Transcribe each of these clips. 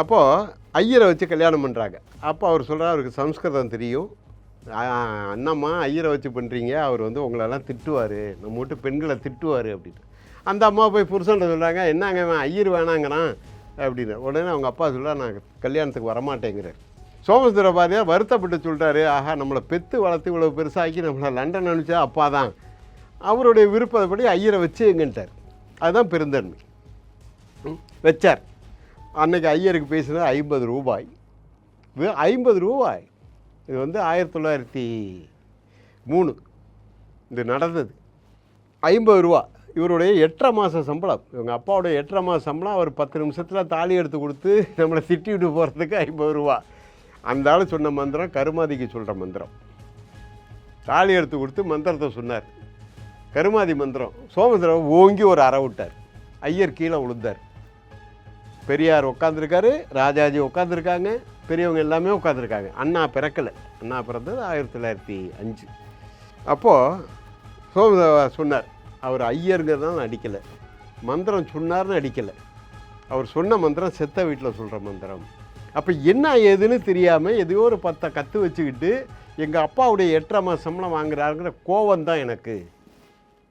அப்போது ஐயரை வச்சு கல்யாணம் பண்ணுறாங்க அப்போ அவர் சொல்கிறார் அவருக்கு சம்ஸ்கிருதம் தெரியும். அண்ணம்மா ஐயரை வச்சு பண்ணுறீங்க அவர் வந்து உங்களெல்லாம் திட்டுவார். நம்ம மட்டும் பெண்களை திட்டுவார் அப்படின்னு. அந்த அம்மா போய் புருஷன்ட்ட சொல்கிறாங்க என்னங்க ஐயர் வேணாங்கிறான். அப்படின்னு. உடனே அவங்க அப்பா சொல்கிறார் நான் கல்யாணத்துக்கு வரமாட்டேங்கிறார். சோமசுந்தர பாரதியார் வருத்தப்பட்டு சொல்கிறாரு ஆஹா நம்மளை பெத்து வளர்த்து இவ்வளோ பெருசாக்கி நம்மளை லண்டன் அனுப்பிச்சா அப்பா தான் அவருடைய விருப்பப்படி ஐயரை வச்சு எங்கன்ட்டார். அதுதான் பெருந்தன்மை. ம், வச்சார். அன்னைக்கு ஐயருக்கு பேசினது ஐம்பது ரூபாய். ஐம்பது ரூபாய். இது வந்து ஆயிரத்தி தொள்ளாயிரத்தி மூணு. இது நடந்தது. ஐம்பது ரூபா. இவருடைய எட்டரை மாத சம்பளம். இவங்க அப்பாவுடைய எட்டரை மாத சம்பளம். அவர் பத்து நிமிஷத்தில் தாலி எடுத்து கொடுத்து நம்மளை திட்டி விட்டு போகிறதுக்கு ஐம்பது ரூபா. அந்த ஆள் சொன்ன மந்திரம் கருமாதிக்கு சொல்கிற மந்திரம். தாலி எடுத்து கொடுத்து மந்திரத்தை சொன்னார். கருமாதி மந்திரம். சோமசுந்தரம் ஓங்கி ஒரு அறை விட்டார். ஐயர் கீழே விழுந்தார். பெரியார் உட்காந்துருக்காரு ராஜாஜி உட்காந்துருக்காங்க பெரியவங்க எல்லாமே உட்காந்துருக்காங்க அண்ணா பிறக்கலை. அண்ணா பிறந்தது ஆயிரத்தி தொள்ளாயிரத்தி அஞ்சு. அப்போது சோமதேவா சொன்னார் அவர் ஐயருங்கிறதான் அடிக்கலை. மந்திரம் சொன்னார்னு அடிக்கலை. அவர் சொன்ன மந்திரம் செத்த வீட்டில் சொல்கிற மந்திரம். அப்போ என்ன ஏதுன்னு தெரியாமல் எதையோ ஒரு பத்தை கற்று வச்சுக்கிட்டு எங்கள் அப்பாவுடைய எட்டரை மாதம் சம்பளம் வாங்குறாருங்கிற கோவம் தான் எனக்கு.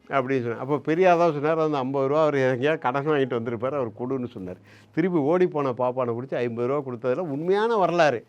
அப்படின்னு சொன்னார். அப்போ பெரியாதான் சொன்னார் அந்த ஐம்பது ரூபா அவர் எங்கேயா கடன் வாங்கிட்டு வந்திருப்பார் அவர் கொடுன்னு சொன்னார். திருப்பி ஓடி போன பாப்பானை பிடிச்சி ஐம்பது ரூபா கொடுத்ததில் உண்மையான வரலாறு.